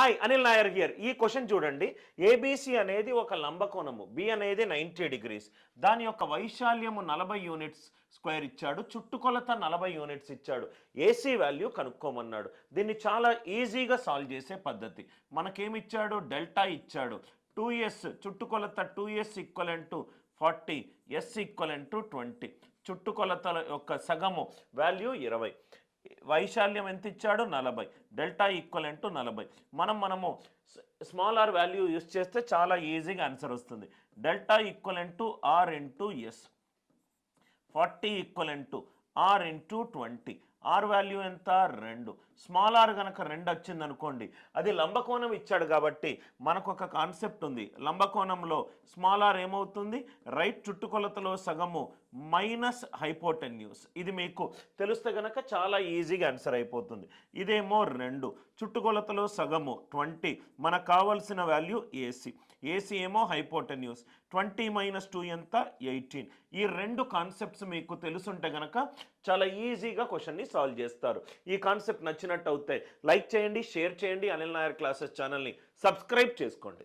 Hi Anil Nair here ఈ question చూడండి. ABC అనేది ఒక లంబకోణము. బి అనేది నైంటీ డిగ్రీస్ దాని యొక్క వైశాల్యము నలభై యూనిట్స్ స్క్వేర్ ఇచ్చాడు. చుట్టుకొలత నలభై యూనిట్స్ ఇచ్చాడు. ఏసీ వాల్యూ కనుక్కోమన్నాడు. దీన్ని చాలా ఈజీగా సాల్వ్ చేసే పద్ధతి. మనకేమిచ్చాడు? డెల్టా ఇచ్చాడు. టూ ఎస్ చుట్టుకొలత two S equivalent to forty S equivalent to twenty చుట్టుకొలతల యొక్క సగము వాల్యూ ఇరవై. వైశాల్యం ఎంత ఇచ్చాడు నలభై డెల్టా ఈక్వల్ టు నలభై. మనం మనము స్మాల్ ఆర్ వాల్యూ యూస్ చేస్తే చాలా ఈజీగా ఆన్సర్ వస్తుంది. Delta equal to R into S forty equal to R into twenty. R value ఎంత? రెండు. స్మాల్ ఆర్ కనుక రెండు వచ్చింది అనుకోండి అది లంబకోణం ఇచ్చాడు కాబట్టి మనకు ఒక కాన్సెప్ట్ ఉంది. లంబకోణంలో స్మాల్ ఆర్ ఏమవుతుంది? రైట్ చుట్టుకొలతలో సగము మైనస్ హైపోటెన్యూస్ ఇది మీకు తెలిస్తే గనక చాలా ఈజీగా ఆన్సర్ అయిపోతుంది. ఇదేమో రెండు. చుట్టుకొలతలో సగము ట్వంటీ మనకు కావలసిన వాల్యూ ఏసీ ఏసీ ఏమో హైపోటెన్యూస్ ట్వంటీ మైనస్ టూ ఎంత? ఎయిటీన్ ఈ రెండు కాన్సెప్ట్స్ మీకు తెలుసుంటే గనక చాలా ఈజీగా క్వశ్చన్ని సాల్వ్ చేస్తారు. ఈ కాన్సెప్ట్ నచ్చినట్టు అవుతాయి లైక్ చేయండి షేర్ చేయండి అనిల్ నాయర్ క్లాసెస్ ఛానల్ని సబ్స్క్రైబ్ చేసుకోండి.